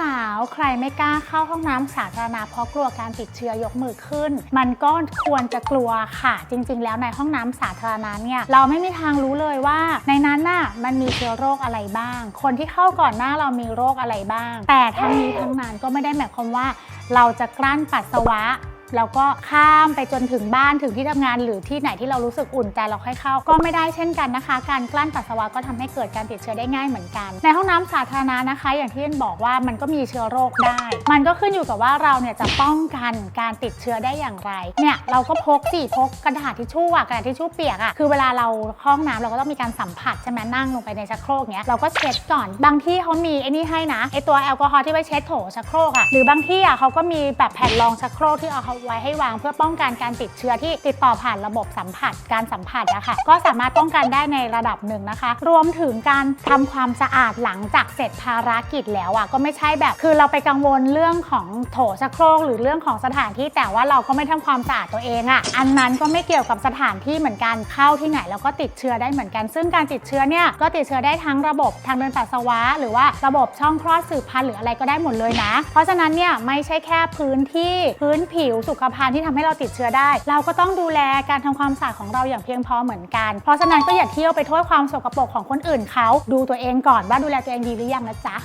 สาวๆ ใครไม่กล้าเข้าห้องน้ำสาธารณะเพราะกลัวการติดเชื้อยกมือขึ้น มันก็ควรจะกลัวค่ะ จริง ๆ แล้วในห้องน้ำสาธารณะเนี่ยเราไม่มีทางรู้เลยว่า ในนั้นน่ะมันมีเชื้อโรคอะไรบ้าง คนที่เข้าก่อนหน้าเรามีโรคอะไรบ้าง แต่ทั้งนี้ทั้งนั้นก็ไม่ได้หมายความว่า เราจะกลั้นปัสสาวะ แล้วก็ข้ามไปจนถึงบ้านถึงที่ทำงานหรือที่ไหนที่เรารู้สึกอุ่นใจเราค่อยเข้า ก็ไม่ได้เช่นกันนะคะ การกลั้นปัสสาวะก็ทำให้เกิดการติดเชื้อได้ง่ายเหมือนกัน ในห้องน้ำสาธารณะนะคะ อย่างที่เอ็นบอกว่ามันก็มีเชื้อโรคได้ มันก็ขึ้นอยู่กับว่าเราเนี่ยจะป้องกันการติดเชื้อได้อย่างไรเนี่ยเราก็พกสิพกกระดาษทิชชู่อะกระดาษทิชชู่เปียกอะคือเวลาเราเข้าห้องน้ำเราก็ต้องมีการสัมผัสใช่ไหมนั่งลงไปในชักโครกเนี้ยเราก็เช็ดก่อนบางที่เขามีไอ้นี่ให้นะไอตัวแอลกอฮอล์ที่ไว้เช็ดโถชักโครกอะหรือบางที่อะเขาก็มีแบบแผ่นรองชักโครกที่เอาไว้ให้วางเพื่อป้องกันการติดเชื้อที่ติดต่อผ่านระบบสัมผัสการสัมผัสอะค่ะก็สามารถป้องกันได้ในระดับหนึ่งนะคะ รวมถึงการทำความสะอาดหลังจากเสร็จภารกิจแล้วอะก็ไม่ใช่แบบ คือเราไปกังวลเรื่องของโถชักโครกหรือเรื่องของสถานที่แต่ว่าเราก็ไม่ทำความสะอาดตัวเองอะอันนั้นก็ไม่เกี่ยวกับสถานที่เหมือนกันเข้าที่ไหนแล้วก็ติดเชื้อได้เหมือนกัน ซึ่งการติดเชื้อเนี่ยก็ติดเชื้อได้ทั้งระบบทางเดินปัสสาวะ หรือว่าระบบช่องคลอดสืบพันธุ์หรืออะไรก็ได้หมดเลยนะ เพราะฉะนั้นเนี่ยไม่ใช่แค่พื้นที่พื้นผิวสุขภัณฑ์ที่ทำให้เราติดเชื้อได้ เราก็ต้องดูแลการทำความสะอาดของเราอย่างเพียงพอเหมือนกัน เพราะฉะนั้นก็อย่าเที่ยวไปโทษความสกปรกของคนอื่นเขาดูตัวเองก่อนว่าดูแลตัวเองดีหรือยังนะจ๊ะ